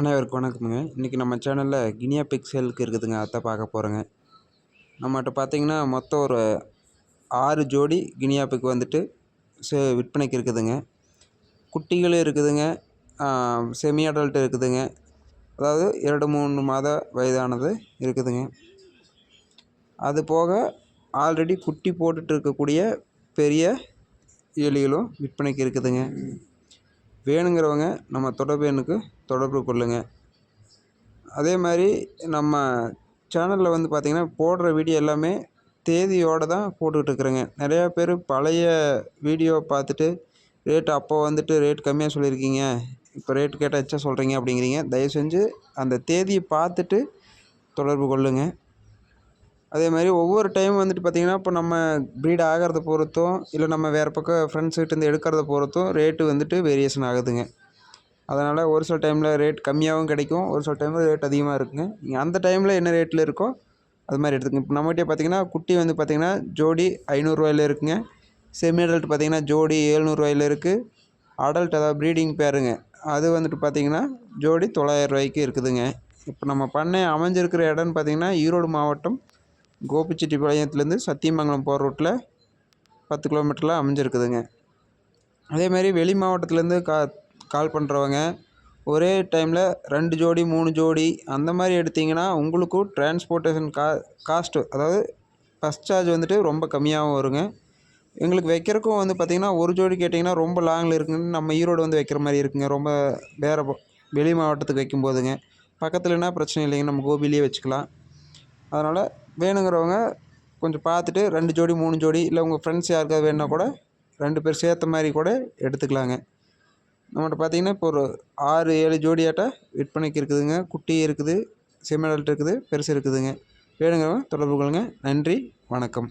அனைவருக்கும் வணக்கமுங்க. இன்றைக்கி நம்ம சேனலில் கினியா பிக்சலுக்கு இருக்குதுங்க. அதை பார்க்க போகிறோங்க நம்மகிட்ட பார்த்தீங்கன்னா மொத்தம் ஒரு ஆறு ஜோடி கினியா பிக் வந்துட்டு சே விற்பனைக்கு இருக்குதுங்க. குட்டிகளும் இருக்குதுங்க. செமி அடல்ட் இருக்குதுங்க. அதாவது இரண்டு மூணு மாத வயதானது இருக்குதுங்க. அது போக ஆல்ரெடி குட்டி போட்டுட்டு இருக்கக்கூடிய பெரிய எலிகளும் விற்பனைக்கு இருக்குதுங்க. வேணுங்கிறவங்க நம்ம தொடர்பு எண்ணுக்கு தொடர்பு கொள்ளுங்கள் அதே மாதிரி நம்ம சேனலில் வந்து பார்த்திங்கன்னா போடுற வீடியோ எல்லாமே தேதியோடு தான் போட்டுக்கிட்டு இருக்கிறேங்க. நிறையா பேர் பழைய வீடியோ பார்த்துட்டு ரேட் அப்போ வந்துட்டு ரேட் கம்மியாக சொல்லியிருக்கீங்க. இப்போ ரேட் கேட்டால் எச்சா சொல்கிறீங்க அப்படிங்கிறீங்க. தயவு செஞ்சு அந்த தேதியை பார்த்துட்டு தொடர்பு கொள்ளுங்கள் அதே மாதிரி ஒவ்வொரு டைம் வந்துட்டு பார்த்திங்கன்னா இப்போ நம்ம ப்ரீட் ஆகிறத பொறுத்தும் இல்லை நம்ம வேறு பக்கம் ஃப்ரெண்ட்ஸ்கிட்டேருந்து எடுக்கிறத பொறுத்தும் ரேட்டு வந்துட்டு வேரியேஷன் ஆகுதுங்க. அதனால் ஒரு சில டைமில் ரேட் கம்மியாகவும் கிடைக்கும் ஒரு சில டைமில் ரேட் அதிகமாக இருக்குங்க. நீங்கள் அந்த டைமில் என்ன ரேட்டில் இருக்கோ அது மாதிரி எடுத்துங்க இப்போ நம்மகிட்டே பார்த்திங்கன்னா குட்டி வந்து பார்த்திங்கன்னா ஜோடி ஐநூறுரூவாயில் இருக்குங்க. செமி அடல்ட் பார்த்திங்கன்னா ஜோடி ஏழ்நூறுவாயில இருக்குது அடல்ட் அதாவது ப்ரீடிங் பேருங்க அது வந்துட்டு பார்த்திங்கன்னா ஜோடி தொள்ளாயிரம் ரூபாய்க்கு இருக்குதுங்க. இப்போ நம்ம பண்ணை அமைஞ்சிருக்கிற இடம்னு பார்த்திங்கன்னா ஈரோடு மாவட்டம் கோபிச்செட்டிப்பாளையத்துலேருந்து சத்தியமங்கலம் போகிற ரூட்டில் பத்து கிலோமீட்டரில் அமைஞ்சிருக்குதுங்க. அதேமாதிரி வெளி மாவட்டத்துலேருந்து கா கால் பண்ணுறவங்க ஒரே டைமில் ரெண்டு ஜோடி மூணு ஜோடி அந்த மாதிரி எடுத்திங்கன்னா உங்களுக்கும் டிரான்ஸ்போர்ட்டேஷன் கா காஸ்ட்டு அதாவது பஸ் சார்ஜ் வந்துட்டு ரொம்ப கம்மியாகவும் வருங்க. எங்களுக்கு வைக்கிறக்கும் வந்து பார்த்திங்கன்னா ஒரு ஜோடி கேட்டிங்கன்னா ரொம்ப லாங்கில் இருக்குன்னு நம்ம ஈரோடு வந்து வைக்கிற மாதிரி இருக்குங்க. ரொம்ப வேறு வெளி மாவட்டத்துக்கு வைக்கும் போதுங்க பக்கத்துலனா பிரச்சனை இல்லைங்க நம்ம கோபிலேயே வச்சுக்கலாம். அதனால் வேணுங்கிறவங்க கொஞ்சம் பார்த்துட்டு ரெண்டு ஜோடி மூணு ஜோடி இல்லை உங்கள் ஃப்ரெண்ட்ஸ் யாருக்காவது வேணுன்னா கூட ரெண்டு பேர் சேர்த்த மாதிரி கூட எடுத்துக்கலாங்க. நம்மகிட்ட பார்த்தீங்கன்னா இப்போ ஒரு ஆறு ஏழு ஜோடியாட்ட விற்பனைக்கு இருக்குதுங்க. குட்டி இருக்குது செம்மி இருக்குது பெருசு இருக்குதுங்க. வேணுங்கிறவங்க தொடர்பு கொள்ளுங்கள் நன்றி வணக்கம்.